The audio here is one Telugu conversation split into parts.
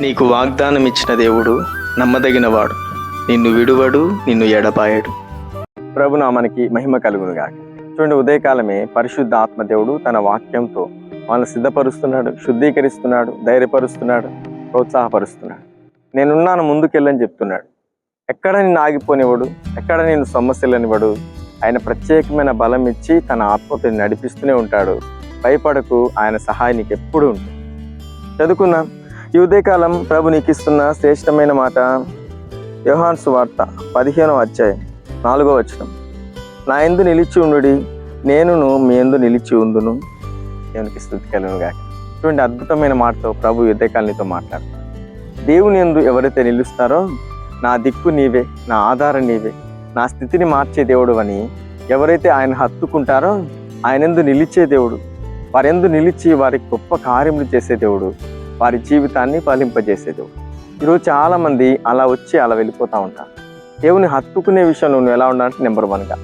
నీకు వాగ్దానం ఇచ్చిన దేవుడు నమ్మదగినవాడు. నిన్ను విడువడు నిన్ను ఎడపాయడు ప్రభునామానికి మహిమ కలుగును గాక. చూడండి ఉదయకాలమే పరిశుద్ధ ఆత్మదేవుడు తన వాక్యంతో వాళ్ళని సిద్ధపరుస్తున్నాడు శుద్ధీకరిస్తున్నాడు ధైర్యపరుస్తున్నాడు ప్రోత్సాహపరుస్తున్నాడు. నేనున్నాను ముందుకెళ్ళని చెప్తున్నాడు. ఎక్కడ నేను ఆగిపోనివాడు ఎక్కడ నేను సమస్యలనివాడు ఆయన ప్రత్యేకమైన బలం ఇచ్చి తన ఆత్మతో నడిపిస్తూనే ఉంటాడు. భయపడకు ఆయన సహాయం నీకు ఎప్పుడు ఉంటుంది. చదువుకుందాం. ఈ ఉదయకాలం ప్రభు నీకిస్తున్న శ్రేష్టమైన మాట. యోహాన్ వార్త పదిహేనవ అధ్యాయం నాలుగో వచనం. నా ఎందు నిలిచి ఉండుడి నేనును మీ ఎందు నిలిచి ఉందును. దేవునికి స్థుతి కలుగును ఇటువంటి చూడండి అద్భుతమైన మాటతో ప్రభు యుద్ధకాలనితో మాట్లాడు దేవుని ఎందు ఎవరైతే నిలుస్తారో నా దిక్కు నీవే నా ఆధారం నీవే నా స్థితిని మార్చే దేవుడు అని ఎవరైతే ఆయన హత్తుకుంటారో ఆయన ఎందు నిలిచే దేవుడు వారెందు నిలిచి వారికి గొప్ప కార్యములు చేసే దేవుడు వారి జీవితాన్ని ఫలింపజేసేది. ఈరోజు చాలామంది అలా వచ్చి అలా వెళ్ళిపోతూ ఉంటారు. దేవుని హత్తుకునే విషయంలో నువ్వు ఎలా ఉండాలంటే నెంబర్ వన్గా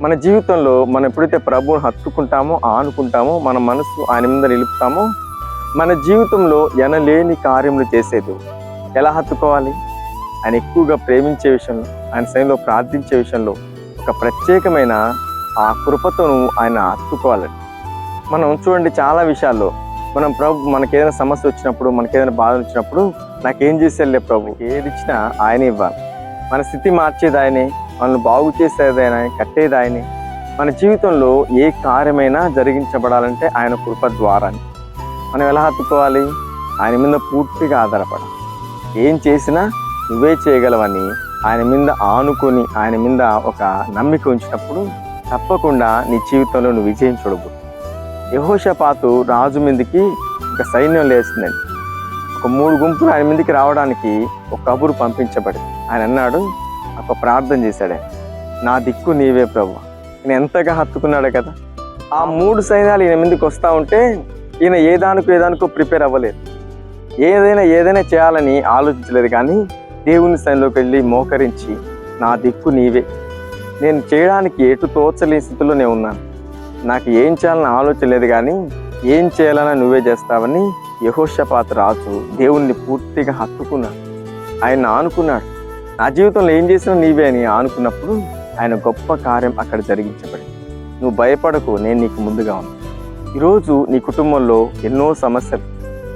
మన జీవితంలో మనం ఎప్పుడైతే ప్రభువుని హత్తుకుంటామో ఆనుకుంటామో మన మనసు ఆయన మీద నిలుపుతామో మన జీవితంలో ఎనలేని కార్యములు చేసేది. ఎలా హత్తుకోవాలి? ఆయన ఎక్కువగా ప్రేమించే విషయంలో ఆయన సైన్లో ప్రార్థించే విషయంలో ఒక ప్రత్యేకమైన ఆ కృపతో నువ్వు ఆయన హత్తుకోవాలని మనం చూడండి చాలా విషయాల్లో మనం ప్రభు మనకేదైనా సమస్య వచ్చినప్పుడు మనకి ఏదైనా బాధ వచ్చినప్పుడు నాకేం చేసేలే ప్రభు? ఏది ఇచ్చినా ఆయనే ఇవ్వాలి. మన స్థితి మార్చేది ఆయనే మనల్ని బాగు చేసేది ఆయన కట్టేది ఆయనే మన జీవితంలో ఏ కార్యమైనా జరిగించబడాలంటే ఆయన కృప ద్వారానే. మనం ఎలా హత్తుకోవాలి? ఆయన మీద పూర్తిగా ఆధారపడాలి. ఏం చేసినా నువ్వే చేయగలవని ఆయన మీద ఆనుకొని ఆయన మీద ఒక నమ్మిక ఉంచినప్పుడు తప్పకుండా నీ జీవితంలో నువ్వు విజయం చూడబోతుంది యహోషపాతు రాజు మీదకి ఒక సైన్యం లేచిందండి. ఒక మూడు గుంపులు ఆయన మీదకి రావడానికి ఒక కబురు పంపించబడింది. ఆయన అన్నాడు ఒక ప్రార్థన చేశాడే. నా దిక్కు నీవే ప్రభు. ఈయన ఎంతగా హత్తుకున్నాడు కదా. ఆ మూడు సైన్యాలు ఈయన మీదకి వస్తూ ఉంటే ఈయన ఏ దానికో ఏ దానికో ప్రిపేర్ అవ్వలేదు. ఏదైనా ఏదైనా చేయాలని ఆలోచించలేదు కానీ దేవుని సైన్యంలోకి వెళ్ళి మోకరించి నా దిక్కు నీవే. నేను చేయడానికి ఎటు తోచలేని స్థితిలో నేను ఉన్నాను. నాకు ఏం చేయాలని ఆలోచన లేదు కానీ ఏం చేయాలని నువ్వే చేస్తావని యహోషపాత రాజు దేవుణ్ణి పూర్తిగా హత్తుకున్నాడు. ఆయన ఆనుకున్నాడు. నా జీవితంలో ఏం చేసినా నీవే అని ఆనుకున్నప్పుడు ఆయన గొప్ప కార్యం అక్కడ జరిగించబడింది. నువ్వు భయపడకు నేను నీకు ముందుగా ఉన్నాను ఈరోజు నీ కుటుంబంలో ఎన్నో సమస్యలు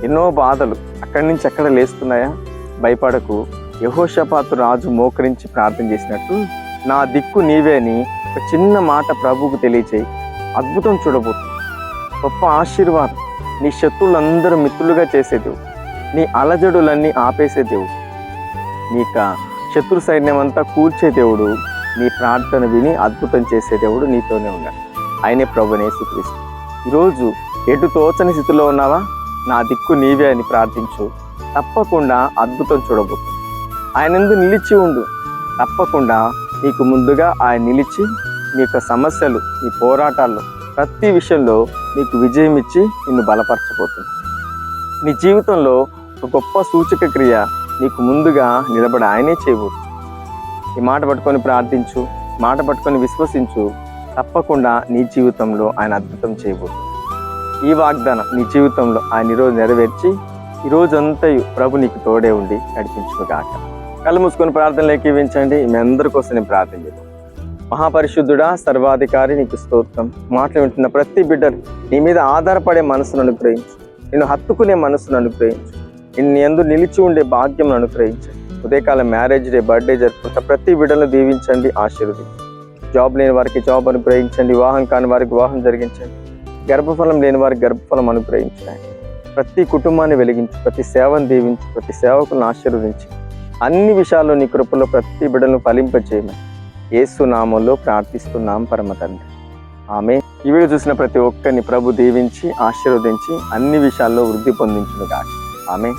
ఎన్నో బాధలు అక్కడి నుంచి ఎక్కడ లేస్తున్నాయా? భయపడకు. యహోషపాతు రాజు మోకరించి ప్రార్థన చేసినట్టు నా దిక్కు నీవే అని ఒక చిన్న మాట ప్రభువుకు తెలియచేయి. అద్భుతం చూడబోతుంది. గొప్ప ఆశీర్వాదం నీ శత్రువులందరూ మిత్రులుగా చేసే దేవుడు. నీ అలజడులన్నీ ఆపేసే దేవుడు. నీక శత్రు సైన్యం అంతా కూర్చే దేవుడు నీ ప్రార్థన విని అద్భుతం చేసే దేవుడు నీతోనే ఉన్నాడు. ఆయనే ప్రభునే సుక్రీస్తు ఈరోజు ఎటు తోచని స్థితిలో ఉన్నావా? నా దిక్కు నీవే అని ప్రార్థించు. తప్పకుండా అద్భుతం చూడబోతుంది. ఆయన ఎందు నిలిచి ఉండు. తప్పకుండా నీకు ముందుగా ఆయన నిలిచి నీ యొక్క సమస్యలు నీ పోరాటాల్లో ప్రతి విషయంలో నీకు విజయం ఇచ్చి నిన్ను బలపరచబోతుంది. నీ జీవితంలో ఒక గొప్ప సూచక క్రియ నీకు ముందుగా నిలబడి ఆయనే చేయబోతుంది. ఈ మాట పట్టుకొని ప్రార్థించు మాట పట్టుకొని విశ్వసించు తప్పకుండా నీ జీవితంలో ఆయన అద్భుతం చేయబోతుంది. ఈ వాగ్దానం నీ జీవితంలో ఆయన ఈరోజు నెరవేర్చి ఈ ప్రభు నీకు తోడే ఉండి నడిపించుగాక కళ్ళు మూసుకొని ప్రార్థనలు ఏకీవించండి మీ అందరి కోసం నేను ప్రార్థన చేస్తాను మహాపరిశుద్ధుడా సర్వాధికారి నీకు స్తోత్రం. మాటలు వింటున్న ప్రతి బిడ్డను నీ మీద ఆధారపడే మనసును అనుగ్రహించు. నిన్ను హత్తుకునే మనసును అనుగ్రహించు. నిన్ను ఎందు నిలిచి ఉండే భాగ్యం అనుగ్రహించు. ఉదయకాలం మ్యారేజ్ డే బర్త్డే జరుపుకుంటా ప్రతి బిడ్డను దీవించండి ఆశీర్వదించండి జాబ్ లేని వారికి జాబ్ అనుగ్రహించండి వివాహం కాని వారికి వివాహం జరిగించండి. గర్భఫలం లేని వారికి గర్భఫలం అనుగ్రహించండి ప్రతి కుటుంబాన్ని వెలిగించు ప్రతి సేవను దీవించు ప్రతి సేవకులను ఆశీర్వదించి. అన్ని విషయాల్లో నీ కృపలో ప్రతి బిడ్డలను ఫలింపజేయమని. ఏసు నామంలో ప్రార్థిస్తున్నాం పరమ తండ్రి. ఆమె ఈ వీడియో చూసిన ప్రతి ఒక్కరిని ప్రభు దీవించి ఆశీర్వదించి అన్ని విషయాల్లో వృద్ధి పొందించును ఆమె